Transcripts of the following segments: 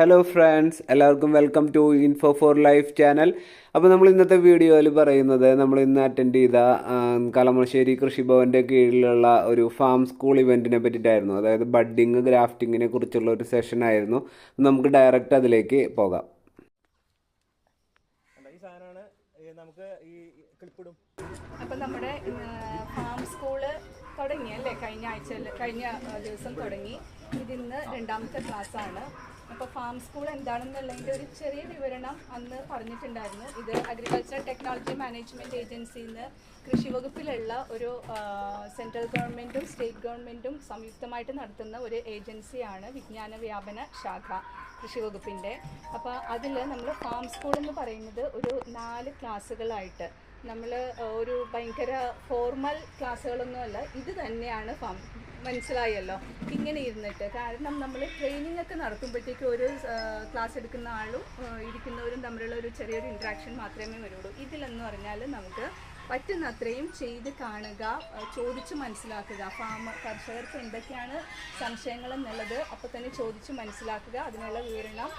Hello friends എല്ലാവർക്കും welcome to info for life channel അപ്പോൾ നമ്മൾ ഇന്നത്തെ വീഡിയോയിൽ പറയുന്നത് നമ്മൾ ഇന്ന് അറ്റൻഡ് ചെയ്ത കലമശ്ശേരി കൃഷിഭവന്റെ കീഴിലുള്ള ഒരു ഫാം സ്കൂൾ ഇവന്റിനെ പറ്റിയിട്ടായിരുന്നു. അതായത് ബഡ്ഡിങ് ഗ്രാഫ്റ്റിങ്ങിനെ കുറിച്ചുള്ള ഒരു സെഷൻ ആയിരുന്നു. നമുക്ക് ഡയറക്റ്റ് അതിലേക്ക് പോകാം? ഈ സാധനമാണ് നമുക്ക് ഈ ക്ലിപ്പിടും അപ്പോൾ നമ്മുടെ ഫാം സ്കൂൾ തുടങ്ങി അല്ലേ? കഴിഞ്ഞ ആഴ്ച കഴിഞ്ഞ ദിവസം തുടങ്ങി. ഇതിന്ന് രണ്ടാമത്തെ ക്ലാസ് ആണ്. അപ്പോൾ ഫാം സ്കൂൾ എന്താണെന്നുള്ളതിന്റെ ഒരു ചെറിയ വിവരണം അന്ന് പറഞ്ഞിട്ടുണ്ടായിരുന്നു. ഇത് അഗ്രികൾച്ചർ ടെക്നോളജി മാനേജ്മെന്റ് ഏജൻസിയിൽ നിന്ന് കൃഷി വകുപ്പിലുള്ള ഒരു സെൻട്രൽ ഗവൺമെന്റും സ്റ്റേറ്റ് ഗവൺമെന്റും സംയുക്തമായിട്ട് നടത്തുന്ന ഒരു ഏജൻസിയാണ് വിജ്ഞാന വ്യാപന ശാഖ കൃഷി വകുപ്പിന്റെ അപ്പോൾ അതിൽ നമ്മൾ ഫാം സ്കൂൾ എന്ന് പറയുന്നത് ഒരു നാല് ക്ലാസ്സുകളായിട്ട് നമ്മൾ ഒരു ഭയങ്കര ഫോർമൽ ക്ലാസ്സുകളൊന്നുമല്ല. ഇത് തന്നെയാണ് ഫാം മനസ്സിലായല്ലോ? ഇങ്ങനെ ഇരുന്നിട്ട്. കാരണം നമ്മൾ ട്രെയിനിങ് ഒക്കെ നടത്തുമ്പോഴത്തേക്കും ഒരു ക്ലാസ് എടുക്കുന്ന ആളും ഇരിക്കുന്നവരും തമ്മിലുള്ള ഒരു ചെറിയൊരു ഇൻട്രാക്ഷൻ മാത്രമേ വരുള്ളൂ. ഇതിലെന്ന് പറഞ്ഞാൽ നമുക്ക് പറ്റുന്ന അത്രയും ചെയ്ത് കാണുക ചോദിച്ച് മനസ്സിലാക്കുക. ഫാം കർഷകർക്ക് എന്തൊക്കെയാണ് സംശയങ്ങൾ എന്നുള്ളത് അപ്പോൾ തന്നെ ചോദിച്ച് മനസ്സിലാക്കുക. അതിനുള്ള വിവരണം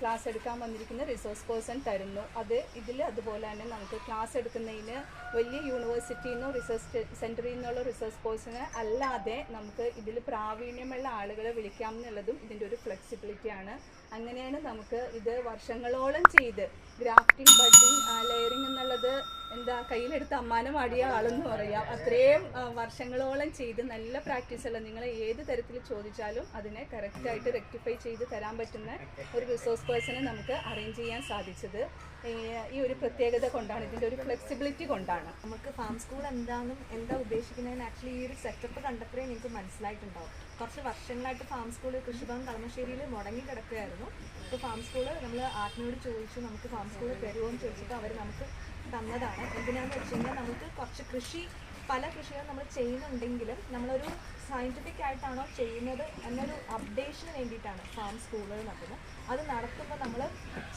ക്ലാസ് എടുക്കാൻ വന്നിരിക്കുന്ന റിസോഴ്സ് പേഴ്സൺ തരുന്നു. അത് ഇതിൽ അതുപോലെ തന്നെ നമുക്ക് ക്ലാസ് എടുക്കുന്നതിന് വലിയ യൂണിവേഴ്സിറ്റിയിൽ നിന്നോ റിസർച്ച് സെന്ററിൽ നിന്നുള്ള റിസോഴ്സ് പേഴ്സണ് അല്ലാതെ നമുക്ക് ഇതിൽ പ്രാവീണ്യമുള്ള ആളുകളെ വിളിക്കാം എന്നുള്ളതും ഇതിന്റെ ഒരു ഫ്ലെക്സിബിലിറ്റിയാണ് അങ്ങനെയാണ് നമുക്ക് ഇത് വർഷങ്ങളോളം ചെയ്ത്. ഗ്രാഫ്റ്റിംഗ് ബഡിങ് ലെയറിംഗ് എന്നുള്ളത് എന്താ കയ്യിലെടുത്ത് അമ്മാനം ആടിയ ആളെന്ന് പറയാം. അത്രയും വർഷങ്ങളോളം ചെയ്ത് നല്ല പ്രാക്ടീസ് ഉള്ള നിങ്ങൾ ഏത് തരത്തിൽ ചോദിച്ചാലും അതിനെ കറക്റ്റായിട്ട് റെക്ടിഫൈ ചെയ്ത് തരാൻ പറ്റുന്ന ഒരു റിസോഴ്സ് പേഴ്സണെ നമുക്ക് അറേഞ്ച് ചെയ്യാൻ സാധിച്ചത്. ഈ ഈ ഒരു പ്രത്യേകത കൊണ്ടാണ് ഇതിന്റെ ഒരു ഫ്ലെക്സിബിലിറ്റി കൊണ്ടാണ്. നമുക്ക് ഫാം സ്കൂൾ എന്താണെന്നും എന്താ ഉദ്ദേശിക്കുന്നതെന്ന് ആക്ച്വലി ഈ ഒരു സെറ്റപ്പ് കണ്ടപ്പോഴേ നിങ്ങൾക്ക് മനസ്സിലായിട്ടുണ്ടാവും. കുറച്ച് വർഷങ്ങളായിട്ട് ഫാം സ്കൂൾ കൃഷിഭവൻ കളമശ്ശേരിയിൽ മുടങ്ങി കിടക്കുകയായിരുന്നു. ഇപ്പോൾ ഫാം സ്കൂൾ നമ്മൾ ആത്മയോട് ചോദിച്ചു നമുക്ക് ഫാം സ്കൂൾ തരുമോ? എന്ന് ചോദിച്ചിട്ട് അവർ നമുക്ക് തന്നതാണ്. എന്തിനാന്ന് വെച്ച് കഴിഞ്ഞാൽ നമുക്ക് കുറച്ച് കൃഷി പല കൃഷികളും നമ്മൾ ചെയ്യുന്നുണ്ടെങ്കിലും നമ്മളൊരു സയന്റിഫിക് ആയിട്ടാണോ ചെയ്യുന്നത് എന്നൊരു അപ്ഡേഷന് വേണ്ടിയിട്ടാണ് ഫാം സ്കൂളുകൾ നടത്തുന്നത്. അത് നടത്തുമ്പോൾ നമ്മൾ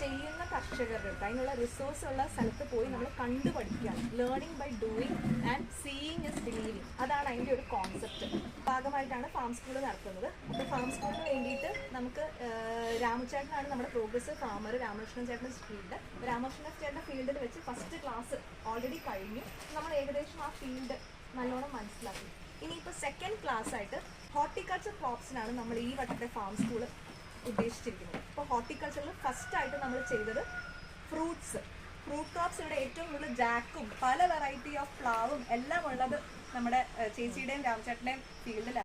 ചെയ്യുന്ന കർഷകരുടെ അതിനുള്ള റിസോഴ്സ് ഉള്ള സ്ഥലത്ത് പോയി നമ്മൾ കണ്ടു പഠിക്കുകയാണ് learning by doing and seeing is believing അതാണ് അതിന്റെ ഒരു കോൺസെപ്റ്റ് ഭാഗമായിട്ടാണ് ഫാം സ്കൂൾ നടത്തുന്നത് അപ്പോൾ ഫാം സ്കൂളിന് വേണ്ടിയിട്ട് നമുക്ക് രാമചേട്ടനാണ് നമ്മുടെ പ്രോഗ്രസ് ഫാമർ രാമകൃഷ്ണൻ ചേട്ടന്റെ ഫീൽഡ് രാമകൃഷ്ണൻ ചേട്ടന്റെ ഫീൽഡിൽ വെച്ച് ഫസ്റ്റ് ക്ലാസ് ഓൾറെഡി കഴിഞ്ഞു. നമ്മൾ ഏകദേശം ആ ഫീൽഡ് നല്ലോണം മനസ്സിലാക്കി. ഇനിയിപ്പോൾ സെക്കൻഡ് ക്ലാസ് ആയിട്ട് ഹോർട്ടിക്കൾച്ചർ ക്രോപ്സിനാണ് നമ്മൾ ഈ വട്ടത്തെ ഫാം സ്കൂൾ ഉദ്ദേശിച്ചിരിക്കുന്നത്. അപ്പോൾ ഹോർട്ടിക്കൾച്ചറിൽ ഫസ്റ്റായിട്ട് നമ്മൾ ചെയ്തത് ഫ്രൂട്ട്സ് ഫ്രൂട്ട് ക്രോപ്സ് ഇവിടെ ഏറ്റവും കൂടുതൽ ജാക്കും പല വെറൈറ്റി ഓഫ് പ്ലാവും എല്ലാം ഉള്ളത് നമ്മുടെ ചേച്ചിയുടെയും രാമചേട്ടന്റെയും ഫീൽഡിലാണ്